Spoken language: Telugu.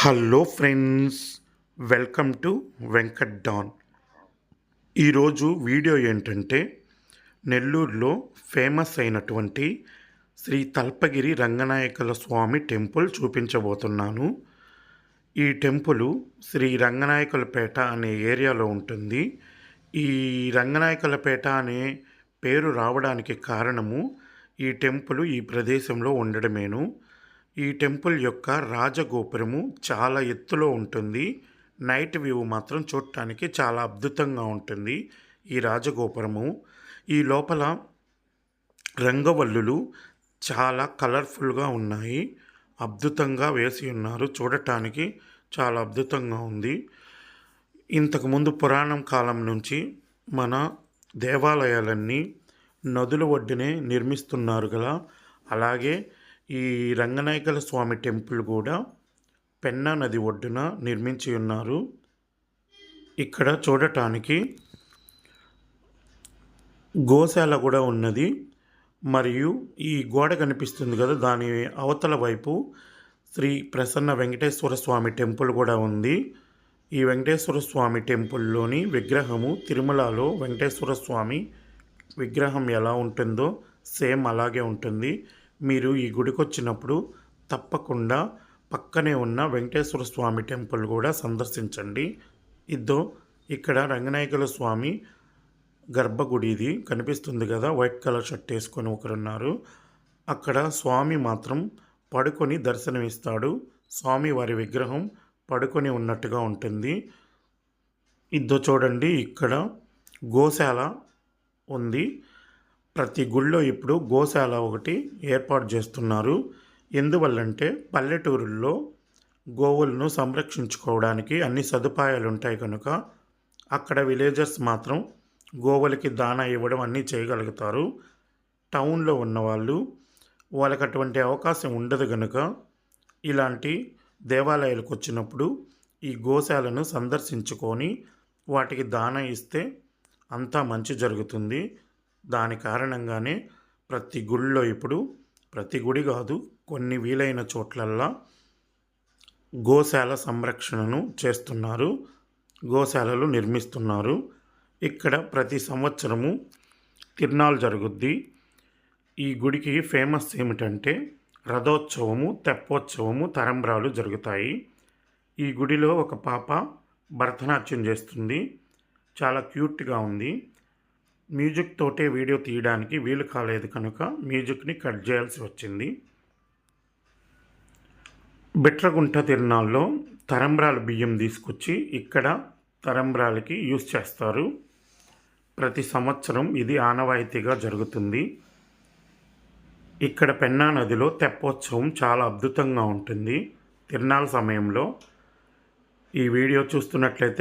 Hello friends welcome to Venkat Don ఈరోజు వీడియో ఏంటంటే నెల్లూరులో ఫేమస్ అయినటువంటి శ్రీ తల్పగిరి రంగనాయకుల స్వామి టెంపుల్ చూపించబోతున్నాను. ఈ టెంపుల్ శ్రీ రంగనాయకులపేట అనే ఏరియాలో ఉంటుంది. ఈ రంగనాయకులపేట అనే పేరు రావడానికి కారణము ఈ టెంపుల్ ఈ ప్రదేశంలో ఉండడమేను. ఈ టెంపుల్ యొక్క రాజగోపురము చాలా ఎత్తులో ఉంటుంది. నైట్ వ్యూ మాత్రం చూడటానికి చాలా అద్భుతంగా ఉంటుంది ఈ రాజగోపురము. ఈ లోపల రంగవల్లులు చాలా కలర్ఫుల్గా ఉన్నాయి. అద్భుతంగా వేసి ఉన్నారు. చూడటానికి చాలా అద్భుతంగా ఉంది. ఇంతకుముందు పురాణం కాలం నుంచి మన దేవాలయాలన్నీ నదుల ఒడ్డునే నిర్మిస్తున్నారు కదా. అలాగే ఈ రంగనాయకుల స్వామి టెంపుల్ కూడా పెన్నా నది ఒడ్డున నిర్మించి ఉన్నారు. ఇక్కడ చూడటానికి గోశాల కూడా ఉన్నది. మరియు ఈ గోడ కనిపిస్తుంది కదా దాని అవతల వైపు శ్రీ ప్రసన్న వెంకటేశ్వర స్వామి టెంపుల్ కూడా ఉంది. ఈ వెంకటేశ్వర స్వామి టెంపుల్లోని విగ్రహము తిరుమలలో వెంకటేశ్వర స్వామి విగ్రహం ఎలా ఉంటుందో సేమ్ అలాగే ఉంటుంది. మీరు ఈ గుడికి వచ్చినప్పుడు తప్పకుండా పక్కనే ఉన్న వెంకటేశ్వర స్వామి టెంపుల్ కూడా సందర్శించండి. ఇద్దో ఇక్కడ రంగనాయకుల స్వామి గర్భగుడి ఇది కనిపిస్తుంది కదా వైట్ కలర్ షర్ట్ వేసుకొని ఒకరున్నారు. అక్కడ స్వామి మాత్రం పడుకొని దర్శనమిస్తాడు. స్వామి వారి విగ్రహం పడుకొని ఉన్నట్టుగా ఉంటుంది. ఇద్దో చూడండి ఇక్కడ గోశాల ఉంది. ప్రతి గుళ్ళో ఇప్పుడు గోశాల ఒకటి ఏర్పాటు చేస్తున్నారు. ఎందువల్లంటే పల్లెటూరుల్లో గోవులను సంరక్షించుకోవడానికి అన్ని సదుపాయాలు ఉంటాయి కనుక అక్కడ విలేజర్స్ మాత్రం గోవులకి దానా ఇవ్వడం అన్నీ చేయగలుగుతారు. టౌన్లో ఉన్నవాళ్ళు వాళ్ళకి అటువంటి అవకాశం ఉండదు కనుక ఇలాంటి దేవాలయాలకు వచ్చినప్పుడు ఈ గోశాలను సందర్శించుకొని వాటికి దాన ఇస్తే అంతా మంచి జరుగుతుంది. దాని కారణంగానే ప్రతి గుడిలో ఇప్పుడు ప్రతి గుడి కాదు కొన్ని వీలైన చోట్లల్లా గోశాల సంరక్షణను చేస్తున్నారు గోశాలలు నిర్మిస్తున్నారు. ఇక్కడ ప్రతి సంవత్సరము తిరునాలు జరుగుద్ది. ఈ గుడికి ఫేమస్ ఏమిటంటే రథోత్సవము తెప్పోత్సవము తరంబ్రాలు జరుగుతాయి. ఈ గుడిలో ఒక పాప భరతనాట్యం చేస్తుంది. చాలా క్యూట్గా ఉంది. మ్యూజిక్ తోటే వీడియో తీయడానికి వీలు కాలేదు కనుక మ్యూజిక్ని కట్ చేయాల్సి వచ్చింది. బిట్రగుంట తిరునాల్లో తరంబ్రాల బియ్యం తీసుకొచ్చి ఇక్కడ తరంబ్రాలకి యూస్ చేస్తారు. ప్రతి సంవత్సరం ఇది ఆనవాయితీగా జరుగుతుంది. ఇక్కడ పెన్నా నదిలో తెప్పోత్సవం చాలా అద్భుతంగా ఉంటుంది. తిరునాళ్ళ సమయంలో ఈ వీడియో చూస్తున్నట్లయితే